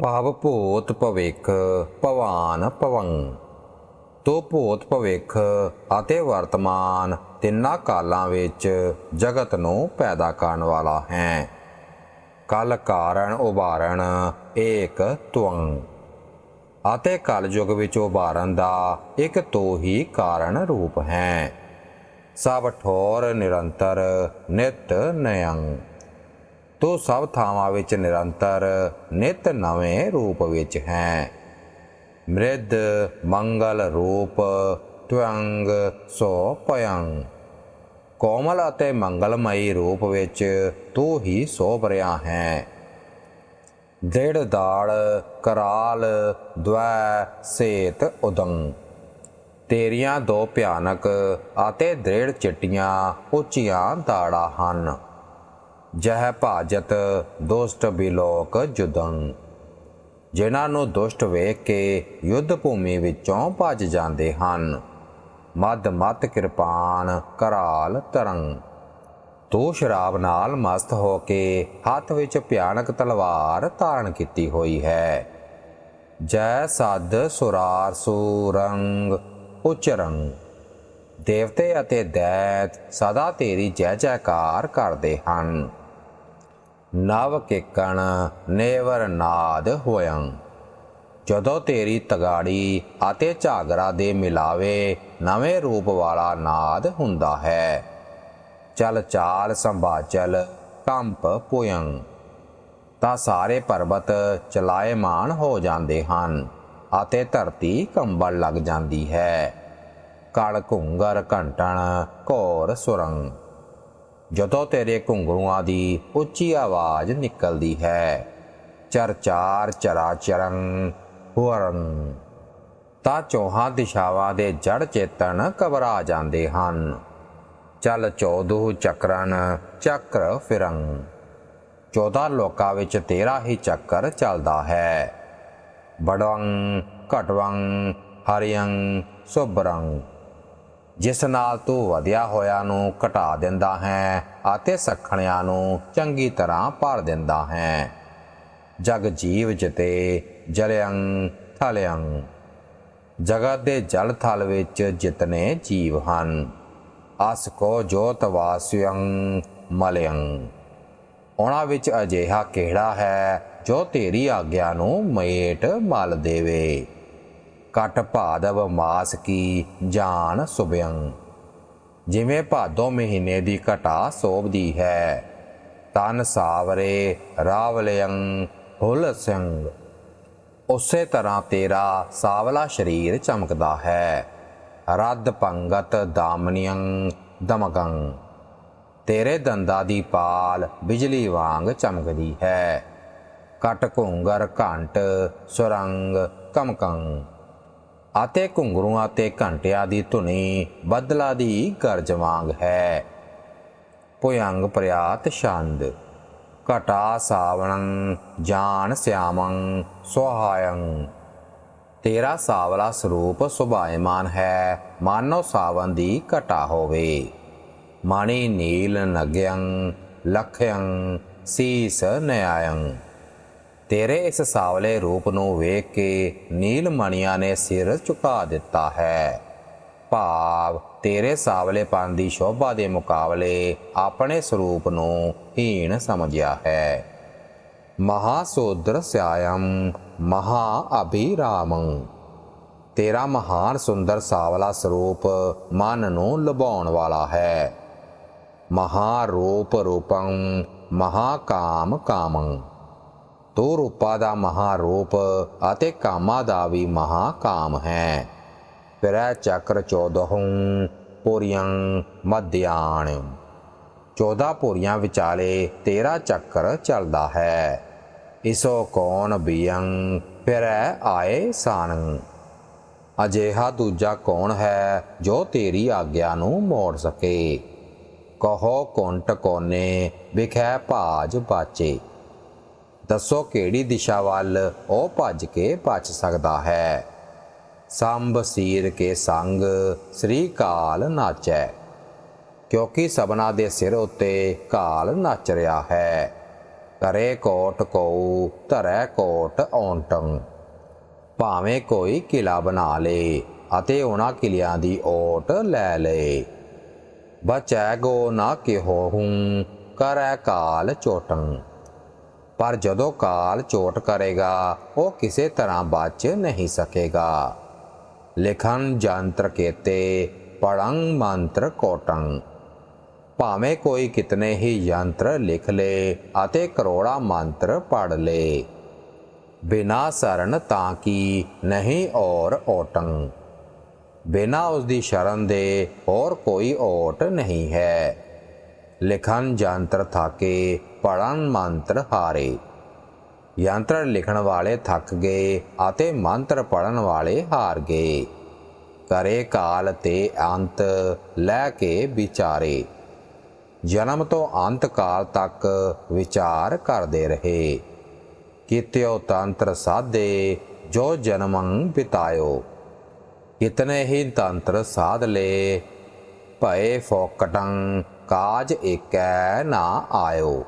ਭਾਵ ਭੂਤ ਭਵਿੱਖ, ਭਵਾਨ ਭਵੰ। ਤੋ ਭੂਤ ਭਵਿੱਖ ਅਤੇ ਵਰਤਮਾਨ ਤਿੰਨਾਂ ਕਾਲਾਂ ਵਿੱਚ ਜਗਤ ਨੂੰ ਪੈਦਾ ਕਰਨ ਵਾਲਾ ਹੈ। ਕਲ ਕਾਰਨ ਉਭਾਰਨ ਏਕ ਤੁੰ ਅਤੇ ਕਲ ਯੁਗ ਵਿੱਚ ਉਭਾਰਨ ਦਾ ਇੱਕ ਤੋਂ ਹੀ ਕਾਰਨ ਰੂਪ ਹੈ। ਸਭ ਠੋਰ ਨਿਰੰਤਰ ਨਿਤ ਨਯੰ। ਤੋ ਸਭ ਥਾਵਾਂ ਵਿੱਚ ਨਿਰੰਤਰ ਨਿਤ ਨਵੇਂ ਰੂਪ ਵਿੱਚ ਹੈ। ਮ੍ਰਿਦ ਮੰਗਲ ਰੂਪ ਤਵੰਗ ਸੋ ਪਯੰ ਕੋਮਲ ਅਤੇ ਮੰਗਲਮਈ ਰੂਪ ਵਿੱਚ ਤੂੰ ਹੀ ਸੋਭ ਰਿਹਾ ਹੈ। ਦ੍ਰਿੜ ਦਾੜ, ਕਰਾਲ ਦ્વੈ ਸੇਤ, ਉਦੰ। ਤੇਰੀਆਂ ਦੋ ਭਿਆਨਕ ਅਤੇ ਦ੍ਰਿੜ ਚਿੱਟੀਆਂ ਉੱਚੀਆਂ ਦਾੜਾ ਹਨ। ਜਹ ਭਾਜਤ ਦੁਸ਼ਟ ਬਿਲੋਕ ਜੁਦੰ। ਜਿਨ੍ਹਾਂ ਨੂੰ ਦੁਸ਼ਟ ਵੇਖ ਕੇ ਯੁੱਧ ਭੂਮੀ ਵਿੱਚੋਂ ਭੱਜ ਜਾਂਦੇ ਹਨ ਮਦ ਮਤ ਕਿਰਪਾਨ ਕਰਾਲ ਤਰੰਗ। ਤੂੰ ਸ਼ਰਾਬ ਨਾਲ ਮਸਤ ਹੋ ਕੇ ਹੱਥ ਵਿੱਚ ਭਿਆਨਕ ਤਲਵਾਰ ਧਾਰਨ ਕੀਤੀ ਹੋਈ ਹੈ। ਜੈ ਸਦ ਸੁਰਾਰ ਸੂਰੰਗ ਉਚਰੰਗ ਦੇਵਤੇ ਅਤੇ ਦੈਤ ਸਦਾ ਤੇਰੀ ਜੈ ਜੈਕਾਰ ਕਰਦੇ ਹਨ। ਨਵ ਕਿਕਣ ਨੇਵਰ ਨਾਦ ਹੋਇੰ। ਜਦੋਂ ਤੇਰੀ ਤਗਾੜੀ ਅਤੇ ਝਾਗਰਾ ਦੇ ਮਿਲਾਵੇ, ਨਵੇਂ ਰੂਪ ਵਾਲਾ ਨਾਦ ਹੁੰਦਾ ਹੈ। ਚਲ ਚਾਲ ਸੰਭਾਚਲ ਕੰਪ ਪੁਯੰ ਤਾਂ ਸਾਰੇ ਪਰਬਤ ਚਲਾਇਮਾਨ ਹੋ ਜਾਂਦੇ ਹਨ ਅਤੇ ਧਰਤੀ ਕੰਬਣ ਲੱਗ ਜਾਂਦੀ ਹੈ। ਕਲ ਘੁੰਗਰ ਘੰਟਣ ਘੋਰ ਸੁਰੰਗ ਜਦੋਂ ਤੇਰੇ ਘੁੰਗਰੂਆਂ ਦੀ ਉੱਚੀ ਆਵਾਜ਼ ਨਿਕਲਦੀ ਹੈ, ਚਰਚਾਰ ਚਰਾਚਰੰ ਹੁਰੰ ਤਾਂ ਚੌਹਾਂ ਦਿਸ਼ਾਵਾਂ ਦੇ ਜੜ ਚੇਤਨ ਘਬਰਾ ਜਾਂਦੇ ਹਨ। ਚਲ ਚੌਦੂ ਚੱਕਰਨ ਚੱਕਰ ਫਿਰੰ। 14 ਲੋਕਾਂ ਵਿੱਚ ਤੇਰਾ ਹੀ ਚੱਕਰ ਚੱਲਦਾ ਹੈ। ਬੜਵੰ, ਘਟਵੰ, ਹਰਿਯੰ ਸੁਬਰੰ ਜਿਸ ਨਾਲ ਤੂੰ ਵਧਿਆ ਹੋਇਆ ਨੂੰ ਘਟਾ ਦਿੰਦਾ ਹੈ ਅਤੇ ਸਖਣਿਆਂ ਨੂੰ ਚੰਗੀ ਤਰ੍ਹਾਂ ਭਰ ਦਿੰਦਾ ਹੈ। ਜਗ ਜੀਵ ਜਤੇ ਜਲਿਅੰ ਥਲਿਅੰ ਜਗਤ ਦੇ ਜਲ ਥਲ ਵਿੱਚ ਜਿਤਨੇ ਜੀਵ ਹਨ ਅਸ ਕੋ ਜੋਤ ਵਾਸਿਯੰ ਮਲਿਅੰ ਉਹਨਾਂ ਵਿੱਚ ਅਜਿਹਾ ਕਿਹੜਾ ਹੈ ਜੋ ਤੇਰੀ ਆਗਿਆ ਨੂੰ ਮੇਟ ਮਲ ਦੇਵੇ? ਕਟ ਭਾਦਵ ਮਾਸ ਕੀ ਜਾਨ ਸੁਬਿਅੰ ਜਿਵੇਂ ਭਾਦੋ ਮਹੀਨੇ ਦੀ ਘਟਾ ਸੋਭਦੀ ਹੈ, ਤਨ ਸਾਵਰੇ ਰਾਵਲਿਅੰ ਹੁਲ ਸਿੰਘ ਉਸੇ ਤਰ੍ਹਾਂ ਤੇਰਾ ਸਾਵਲਾ ਸਰੀਰ ਚਮਕਦਾ ਹੈ, ਰੱਦ ਪੰਗਤ ਦਾਮਨੀਯੰ ਦਮਕੰ। ਤੇਰੇ ਦੰਦਾਂ ਦੀ ਪਾਲ ਬਿਜਲੀ ਵਾਂਗ ਚਮਕਦੀ ਹੈ, ਕਟ ਘੁੰਗਰ ਘੰਟ ਸੁਰੰਗ ਕਮਕੰ। ਅਤੇ ਘੁੰਗਰੂਆਂ ਤੇ ਘੰਟਿਆਂ ਦੀ ਧੁਨੀ ਬੱਦਲਾ ਦੀ ਗਰਜ ਵਾਂਗ ਹੈ। ਪੁਯੰਗ ਪ੍ਰਿਆਤ ਛੰਦ, ਘਟਾ ਸਾਵਣੰ, ਜਾਨ ਸਿਆਮੰ, ਸੁਹਾਇੰ। ਤੇਰਾ ਸਾਵਲਾ ਸਰੂਪ ਸੁਭਾਇਮਾਨ ਹੈ, ਮਾਨੋ ਸਾਵਨ ਦੀ ਘਟਾ ਹੋਵੇ। ਮਾਣੀ ਨੀਲ ਨਗਯੰ, ਲਖਯੰ, ਸੀਸ ਨਿਆਯੰ। ਤੇਰੇ ਇਸ ਸਾਵਲੇ ਰੂਪ ਨੂੰ ਵੇਖ ਕੇ ਨੀਲਮਣੀਆਂ ਨੇ ਸਿਰ ਝੁਕਾ ਦਿੱਤਾ ਹੈ। ਭਾਵ ਤੇਰੇ ਸਾਵਲੇਪਨ ਦੀ ਸ਼ੋਭਾ ਦੇ ਮੁਕਾਬਲੇ ਆਪਣੇ ਸਰੂਪ ਨੂੰ ਹੀਣ ਸਮਝਿਆ ਹੈ। ਮਹਾਸੋਦਰ ਸਿਆਯੰ ਮਹਾ ਅਭਿਰਾਮੰ। ਤੇਰਾ ਮਹਾਨ ਸੁੰਦਰ ਸਾਵਲਾ ਸਰੂਪ ਮਨ ਨੂੰ ਲੁਭਾਉਣ ਵਾਲਾ ਹੈ। ਮਹਾ ਰੂਪ ਰੂਪੰ ਮਹਾ ਕਾਮ ਕਾਮੰ। ਤੋ ਰੂਪਾ ਦਾ ਮਹਾ ਰੂਪ ਅਤੇ ਕਾਮਾ ਦਾ ਵੀ ਮਹਾ ਕਾਮ ਹੈ। ਫਿਰੈ ਚੱਕਰ ਚੌਦਹੰ ਪੁਰੀਆਂ ਮਧਿਆਣ। 14 ਪੁਰੀਆਂ ਵਿਚਾਲੇ ਤੇਰਾ ਚੱਕਰ ਚੱਲਦਾ ਹੈ। ਇਸੋ ਕੌਣ ਬੀਯੰ ਫਿਰੈ ਆਏ ਸਾਨੰ ਅਜਿਹਾ ਦੂਜਾ ਕੌਣ ਹੈ ਜੋ ਤੇਰੀ ਆਗਿਆ ਨੂੰ ਮੋੜ ਸਕੇ? ਕਹੋ ਕੁੰਟ ਕੋਨੇ ਵਿਖੈ ਭਾਜ ਬਾਚੇ। ਦੱਸੋ ਕਿਹੜੀ ਦਿਸ਼ਾ ਵੱਲ ਉਹ ਭੱਜ ਕੇ ਬਚ ਸਕਦਾ ਹੈ? ਸੰਭ ਸੀਰ ਕੇ ਸੰਗ, ਸ੍ਰੀ ਕਾਲ ਨਾਚੈ। ਕਿਉਂਕਿ ਸਭਨਾ ਦੇ ਸਿਰ ਉੱਤੇ ਕਾਲ ਨੱਚ ਰਿਹਾ ਹੈ। ਕਰੇ ਕੋਟ ਕੋ ਧਰੈ ਕੋਟ ਔਂਟੰ। ਭਾਵੇਂ ਕੋਈ ਕਿਲਾ ਬਣਾ ਲੇ ਅਤੇ ਉਹਨਾਂ ਕਿਲਿਆਂ ਦੀ ਓਟ ਲੈ ਲੇ। ਬਚੈ ਗੋ ਨਾ ਕਿਹੋ ਹੂੰ, ਕਰੈ ਕਾਲ ਚੋਟੰ। ਪਰ ਜਦੋਂ ਕਾਲ ਚੋਟ ਕਰੇਗਾ, ਉਹ ਕਿਸੇ ਤਰ੍ਹਾਂ ਬਚ ਨਹੀਂ ਸਕੇਗਾ। ਲਿਖਨ ਜੰਤਰ ਕੇਤੇ ਪੜੰ ਮੰਤਰ ਕੋਟੰ ਭਾਵੇਂ ਕੋਈ ਕਿਤਨੇ ਹੀ ਯੰਤਰ ਲਿਖ ਲੇ ਅਤੇ ਕਰੋੜਾ ਮੰਤਰ ਪੜ ਲੇ। ਬਿਨਾ ਸਰਨ ਤਾਂ ਕੀ ਨਹੀਂ ਔਰ ਓਟੰ ਬਿਨਾ ਉਸ ਦੀ ਸ਼ਰਨ ਦੇ ਹੋਰ ਕੋਈ ਓਟ ਨਹੀਂ ਹੈ। ਲਿਖਨ ਜੰਤਰ ਥਾਕੇ ਪੜਨ ਮੰਤਰ ਹਾਰੇ। ਯੰਤਰ ਲਿਖਣ ਵਾਲੇ ਥੱਕ ਗਏ ਅਤੇ ਮੰਤਰ ਪੜਨ ਵਾਲੇ ਹਾਰ ਗਏ। ਕਰੇ ਕਾਲ ਤੇ ਅੰਤ ਲੈ ਕੇ ਵਿਚਾਰੇ। ਜਨਮ ਤੋਂ ਅੰਤ ਕਾਲ ਤੱਕ ਵਿਚਾਰ ਕਰਦੇ ਰਹੇ। ਕਿਤਿਓ ਤੰਤਰ ਸਾਧੇ ਜੋ ਜਨਮੰ ਬਿਤਾਇਓ। ਕਿਤਨੇ ਹੀ ਤੰਤਰ ਸਾਧ ਲੇ, ਭਏ ਫੋਕਟੰ ਕਾਜ ਏਕੈ ਨਾ ਆਇਓ।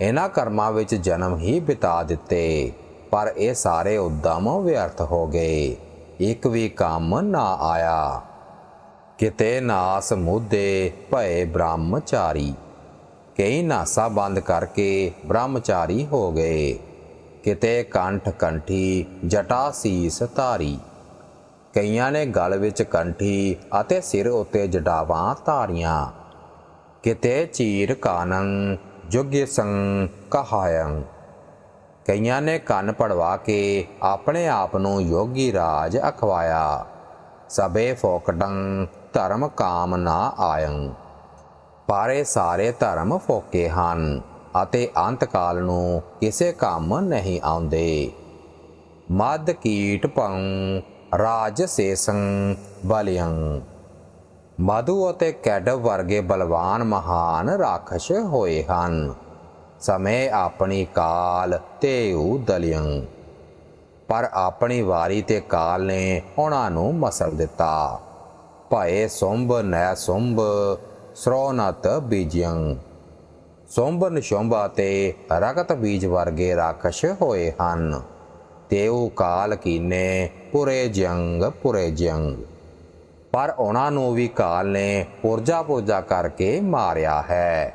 ਇਹਨਾਂ ਕਰਮਾਂ ਵਿੱਚ ਜਨਮ ਹੀ ਬਿਤਾ ਦਿੱਤੇ, ਪਰ ਇਹ ਸਾਰੇ ਉਦਮ ਵਿਅਰਥ ਹੋ ਗਏ। ਇੱਕ ਵੀ ਕੰਮ ਨਾ ਆਇਆ। ਕਿਤੇ ਨਾਸ ਮੁੱਦੇ ਭਏ ਬ੍ਰਹਮਚਾਰੀ। ਕਈ ਨਾਸਾ ਬੰਦ ਕਰਕੇ ਬ੍ਰਹਮਚਾਰੀ ਹੋ ਗਏ। ਕਿਤੇ ਕੰਠ ਕੰਠੀ ਜਟਾ ਸੀਸ ਧਾਰੀ। ਕਈਆਂ ਨੇ ਗਲ ਵਿੱਚ ਕੰਠੀ ਅਤੇ ਸਿਰ ਉੱਤੇ ਜਟਾਵਾਂ ਧਾਰੀਆਂ। ਕਿਤੇ ਚੀਰ ਕਾਨੰ ਜੁਗਿ ਸੰ ਕਹਾਇੰ ਕਈਆਂ ਨੇ ਕੰਨ ਪੜਵਾ ਕੇ ਆਪਣੇ ਆਪ ਨੂੰ ਯੋਗੀ ਰਾਜ ਅਖਵਾਇਆ। ਸਬੇ ਫੋਕਟੰ ਧਰਮ ਕਾਮ ਨਾ ਆਇੰ ਪਰ ਸਾਰੇ ਧਰਮ ਫੋਕੇ ਹਨ ਅਤੇ ਅੰਤ ਕਾਲ ਨੂੰ ਕਿਸੇ ਕੰਮ ਨਹੀਂ ਆਉਂਦੇ। ਮਦ ਕੀਟ ਭੰ ਰਾਜ ਸੇਸੰ ਬਲਿਯੰ ਮਧੂ ਅਤੇ ਕੈਡਵ ਵਰਗੇ ਬਲਵਾਨ ਮਹਾਨ ਰਾਖਸ਼ ਹੋਏ ਹਨ। ਸਮੇਂ ਆਪਣੀ ਕਾਲ ਤੇਉ ਦਲਿਯੰ ਪਰ ਆਪਣੀ ਵਾਰੀ ਤੇ ਕਾਲ ਨੇ ਉਹਨਾਂ ਨੂੰ ਮਸਲ ਦਿੱਤਾ। ਭਏ ਸੁੰਭ ਨੈ ਸੁੰਭ ਸਰੋਨਤ ਬੀਜਯੰ ਸੁੰਭ ਨਿਸ਼ੁੰਭ ਅਤੇ ਰਗਤ ਬੀਜ ਵਰਗੇ ਰਾਖਸ਼ ਹੋਏ ਹਨ। ਤੇਉ ਕਾਲ ਕੀਨੇ ਪੁਰੇ ਜੰਗ ਪੁਰੇ ਜੰਗ। ਪਰ ਉਹਨਾਂ ਨੂੰ ਵੀ ਕਾਲ ਨੇ ਪੁਰਜਾ ਪੁਰਜਾ ਕਰਕੇ ਮਾਰਿਆ ਹੈ।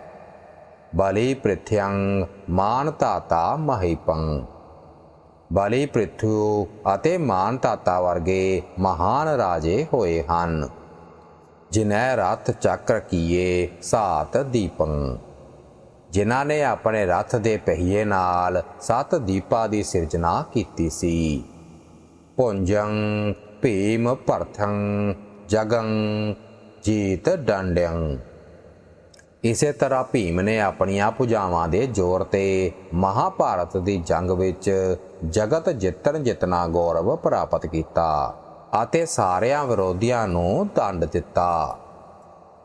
ਬਲੀ ਪ੍ਰਿਥਯੰ ਮਾਨ ਤਾਤਾ ਮਹੀਪੰ। ਬਲੀ ਪ੍ਰਿਥੂ ਅਤੇ ਮਾਨ ਵਰਗੇ ਮਹਾਨ ਰਾਜੇ ਹੋਏ ਹਨ। ਜਿਨ੍ਹਾਂ ਰਥ ਚੱਕਰ ਕੀਏ ਸਾਤ ਦੀਪੰ। ਜਿਨ੍ਹਾਂ ਨੇ ਆਪਣੇ ਰਥ ਦੇ ਪਹੀਏ ਨਾਲ ਸੱਤ ਦੀਪਾਂ ਦੀ ਸਿਰਜਣਾ ਕੀਤੀ ਸੀ। ਪੁੰਜੰ, ਭੀਮ, ਭਰਥੰ ਜਗੰ ਜੀਤ ਡੰਡਿਆਂ। ਇਸੇ ਤਰ੍ਹਾਂ ਭੀਮ ਨੇ ਆਪਣੀਆਂ ਭੁਜਾਵਾਂ ਦੇ ਜ਼ੋਰ ਤੇ ਮਹਾਭਾਰਤ ਦੀ ਜੰਗ ਵਿੱਚ ਜਗਤ ਜਿੱਤਣ ਜਿਤਨਾ ਗੌਰਵ ਪ੍ਰਾਪਤ ਕੀਤਾ ਅਤੇ ਸਾਰਿਆਂ ਵਿਰੋਧੀਆਂ ਨੂੰ ਦੰਡ ਦਿੱਤਾ।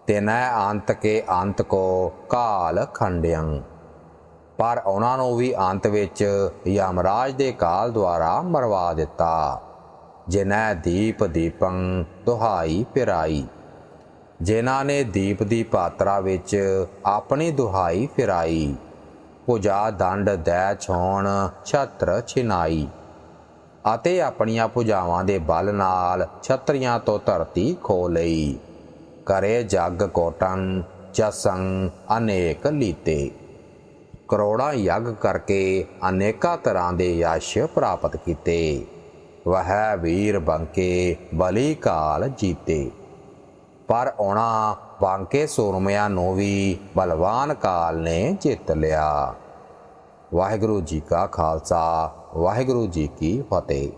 ਤਿਨੈ ਅੰਤ ਕੇ ਅੰਤ ਕੋ ਕਾਲ ਖੰਡਿਅੰ ਪਰ ਉਹਨਾਂ ਨੂੰ ਵੀ ਅੰਤ ਵਿੱਚ ਯਮਰਾਜ ਦੇ ਕਾਲ ਦੁਆਰਾ ਮਰਵਾ ਦਿੱਤਾ। ਜਿਨੈ ਦੀਪ ਦੀਪੰ ਦੁਹਾਈ ਫਿਰਾਈ ਜਿਨ੍ਹਾਂ ਨੇ ਦੀਪ ਦੀ ਪਾਤਰਾ ਵਿੱਚ ਆਪਣੀ ਦੁਹਾਈ ਫਿਰਾਈ। ਪੁਜਾ ਦੰਡ ਦੈ ਛੋਣ ਛਤਰ ਛਿਨਾਈ। ਅਤੇ ਆਪਣੀਆਂ ਭੁਜਾਵਾਂ ਦੇ ਬਲ ਨਾਲ ਛਤਰੀਆਂ ਤੋਂ ਧਰਤੀ ਖੋ ਲਈ। ਕਰੇ ਜਗ ਕੋਟਨ ਜਸੰ ਅਨੇਕ ਲੀਤੇ। ਕਰੋੜਾਂ ਯੱਗ ਕਰਕੇ ਅਨੇਕਾਂ ਤਰ੍ਹਾਂ ਦੇ ਯਸ਼ ਪ੍ਰਾਪਤ ਕੀਤੇ। ਵਹ ਵੀਰ ਬੰਕੇ ਬਲੀ ਕਾਲ ਜੀਤੇ। ਪਰ ਉਹਨਾਂ ਬਾਂਕੇ ਸੂਰਮਿਆਂ ਨੂੰ ਵੀ ਬਲਵਾਨ ਕਾਲ ਨੇ ਜਿੱਤ ਲਿਆ। ਵਾਹਿਗੁਰੂ ਜੀ ਕਾ ਖਾਲਸਾ, ਵਾਹਿਗੁਰੂ ਜੀ ਕੀ ਫਤਿਹ।